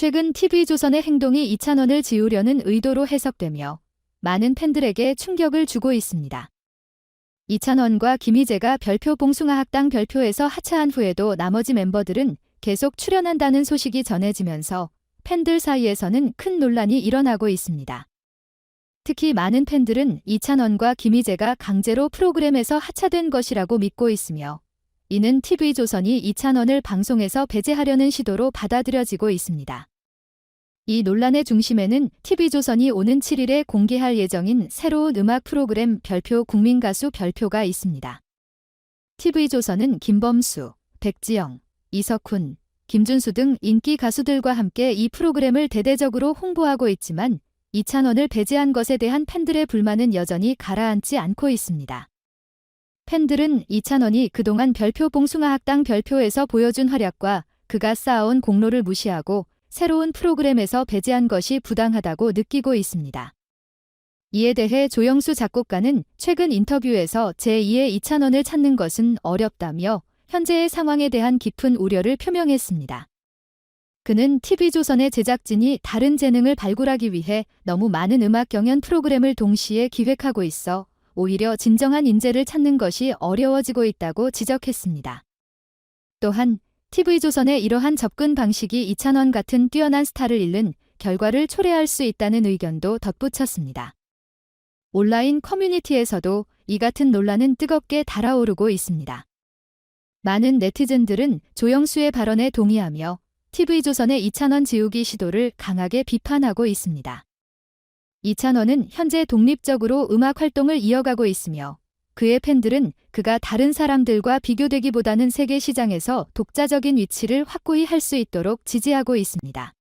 최근 TV조선의 행동이 이찬원을 지우려는 의도로 해석되며 많은 팬들에게 충격을 주고 있습니다. 이찬원과 김희재가 별표 봉숭아 학당 별표에서 하차한 후에도 나머지 멤버들은 계속 출연한다는 소식이 전해지면서 팬들 사이에서는 큰 논란이 일어나고 있습니다. 특히 많은 팬들은 이찬원과 김희재가 강제로 프로그램에서 하차된 것이라고 믿고 있으며 이는 TV조선이 이찬원을 방송에서 배제하려는 시도로 받아들여지고 있습니다. 이 논란의 중심에는 TV조선이 오는 7일에 공개할 예정인 새로운 음악 프로그램 별표 국민가수 별표가 있습니다. TV조선은 김범수, 백지영, 이석훈, 김준수 등 인기 가수들과 함께 이 프로그램을 대대적으로 홍보하고 있지만 이찬원을 배제한 것에 대한 팬들의 불만은 여전히 가라앉지 않고 있습니다. 팬들은 이찬원이 그동안 별표 봉숭아 학당 별표에서 보여준 활약과 그가 쌓아온 공로를 무시하고 새로운 프로그램에서 배제한 것이 부당하다고 느끼고 있습니다. 이에 대해 조영수 작곡가는 최근 인터뷰에서 제2의 이찬원을 찾는 것은 어렵다며 현재의 상황에 대한 깊은 우려를 표명했습니다. 그는 TV조선의 제작진이 다른 재능을 발굴하기 위해 너무 많은 음악 경연 프로그램을 동시에 기획하고 있어 오히려 진정한 인재를 찾는 것이 어려워지고 있다고 지적했습니다. 또한 TV조선의 이러한 접근 방식이 이찬원 같은 뛰어난 스타를 잃는 결과를 초래할 수 있다는 의견도 덧붙였습니다. 온라인 커뮤니티에서도 이 같은 논란은 뜨겁게 달아오르고 있습니다. 많은 네티즌들은 조영수의 발언에 동의하며 TV조선의 이찬원 지우기 시도를 강하게 비판하고 있습니다. 이찬원은 현재 독립적으로 음악 활동을 이어가고 있으며 그의 팬들은 그가 다른 사람들과 비교되기보다는 세계 시장에서 독자적인 위치를 확고히 할 수 있도록 지지하고 있습니다.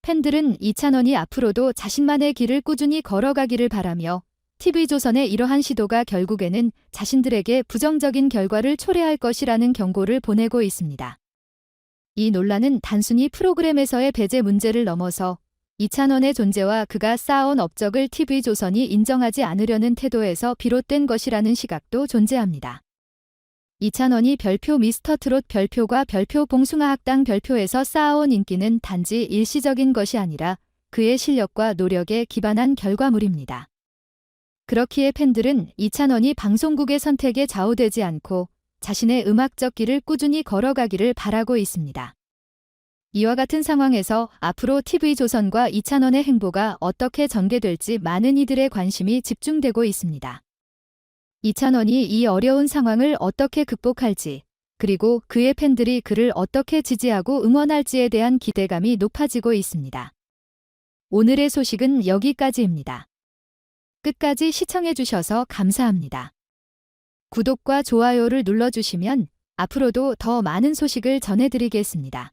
팬들은 이찬원이 앞으로도 자신만의 길을 꾸준히 걸어가기를 바라며 TV조선의 이러한 시도가 결국에는 자신들에게 부정적인 결과를 초래할 것이라는 경고를 보내고 있습니다. 이 논란은 단순히 프로그램에서의 배제 문제를 넘어서 이찬원의 존재와 그가 쌓아온 업적을 TV조선이 인정하지 않으려는 태도에서 비롯된 것이라는 시각도 존재합니다. 이찬원이 별표 미스터 트롯 별표과 별표 봉숭아 학당 별표에서 쌓아온 인기는 단지 일시적인 것이 아니라 그의 실력과 노력에 기반한 결과물입니다. 그렇기에 팬들은 이찬원이 방송국의 선택에 좌우되지 않고 자신의 음악적 길을 꾸준히 걸어가기를 바라고 있습니다. 이와 같은 상황에서 앞으로 TV조선과 이찬원의 행보가 어떻게 전개될지 많은 이들의 관심이 집중되고 있습니다. 이찬원이 이 어려운 상황을 어떻게 극복할지, 그리고 그의 팬들이 그를 어떻게 지지하고 응원할지에 대한 기대감이 높아지고 있습니다. 오늘의 소식은 여기까지입니다. 끝까지 시청해주셔서 감사합니다. 구독과 좋아요를 눌러주시면 앞으로도 더 많은 소식을 전해드리겠습니다.